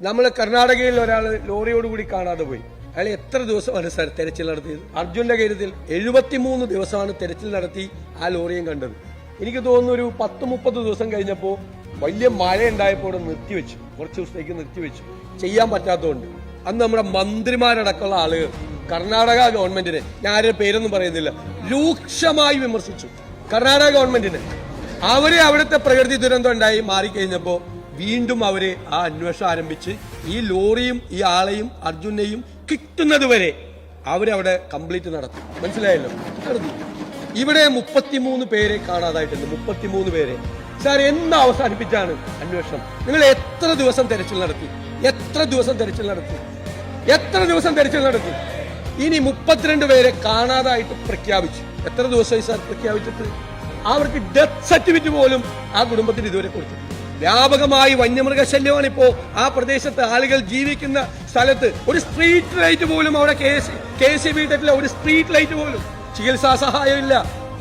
നമ്മളെ കർണാടകയിൽ ഒരാൾ ലോറിയോടുകൂടി കാണാതെ പോയി. അയാൾ എത്ര ദിവസമാണ് സാർ തെരച്ചിൽ നടത്തിയത്? അർജുന്റെ കാര്യത്തിൽ എഴുപത്തിമൂന്ന് ദിവസമാണ് തെരച്ചിൽ നടത്തി ആ ലോറിയും കണ്ടത്. എനിക്ക് തോന്നുന്നു ഒരു പത്ത് മുപ്പത് ദിവസം കഴിഞ്ഞപ്പോൾ വലിയ മഴ ഉണ്ടായപ്പോൾ നിർത്തിവെച്ചു. കുറച്ച് ദിവസത്തേക്ക് നിർത്തിവെച്ചു. ചെയ്യാൻ പറ്റാത്തതുകൊണ്ട്. അന്ന് നമ്മുടെ മന്ത്രിമാരടക്കമുള്ള ആളുകൾ കർണാടക ഗവൺമെന്റിനെ ഞാൻ ആരുടെ പേരൊന്നും പറയുന്നില്ല രൂക്ഷമായി വിമർശിച്ചു. കർണാടക ഗവൺമെന്റിനെ. അവരെ അവിടുത്തെ പ്രകൃതി ദുരന്തം ഉണ്ടായി മാറിക്കഴിഞ്ഞപ്പോ വീണ്ടും അവർ ആ അന്വേഷണം ആരംഭിച്ച് ഈ ലോറിയും ഈ ആളെയും അർജുനെയും കിട്ടുന്നത് വരെ അവരവിടെ കംപ്ലീറ്റ് നടത്തി. മനസ്സിലായല്ലോ? ഇവിടെ മുപ്പത്തിമൂന്ന് പേരെ കാണാതായിട്ടുണ്ട്. മുപ്പത്തിമൂന്ന് പേരെ. സാർ എന്ന് അവസാനിപ്പിച്ചാണ് അന്വേഷണം. നിങ്ങൾ എത്ര ദിവസം തെരച്ചിൽ നടത്തി? എത്ര ദിവസം തെരച്ചിൽ നടത്തി? എത്ര ദിവസം തെരച്ചിൽ നടത്തി? ഇനി മുപ്പത്തിരണ്ട് പേരെ കാണാതായിട്ട് പ്രഖ്യാപിച്ചു. എത്ര ദിവസമായി സാർ പ്രഖ്യാപിച്ചിട്ട്? അവർക്ക് ഡെത്ത് സർട്ടിഫിക്കറ്റ് പോലും ആ കുടുംബത്തിന് ഇതുവരെ കൊടുത്തു വ്യാപകമായി വന്യമൃഗശല്യമാണ് ഇപ്പോ ആ പ്രദേശത്ത് ആളുകൾ ജീവിക്കുന്ന സ്ഥലത്ത് ഒരു സ്ട്രീറ്റ് ലൈറ്റ് പോലും അവിടെ കെ സി ബി ഒരു സ്ട്രീറ്റ് ലൈറ്റ് പോലും. ചികിത്സാ സഹായമില്ല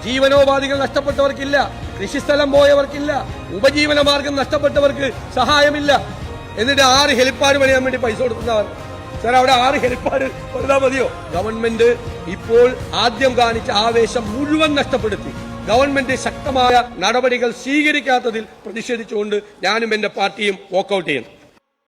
ജീവനോപാധികൾ നഷ്ടപ്പെട്ടവർക്കില്ല കൃഷിസ്ഥലം പോയവർക്കില്ല ഉപജീവന മാർഗം നഷ്ടപ്പെട്ടവർക്ക് സഹായമില്ല. എന്നിട്ട് ആറ് ഹെലിപ്പാഡ് പണിയാൻ വേണ്ടി പൈസ കൊടുക്കുന്നവർ. സാർ അവിടെ ആറ് ഹെലിപ്പാഡ് കൊടുത്താൽ മതിയോ? ഗവൺമെന്റ് ഇപ്പോൾ ആദ്യം കാണിച്ച ആവേശം മുഴുവൻ നഷ്ടപ്പെടുത്തി. ഗവൺമെന്റ് ശക്തമായ നടപടികൾ സ്വീകരിക്കാത്തതിൽ പ്രതിഷേധിച്ചുകൊണ്ട് ഞാനും എന്റെ പാർട്ടിയും വോക്കൗട്ട് ചെയ്യുന്നു.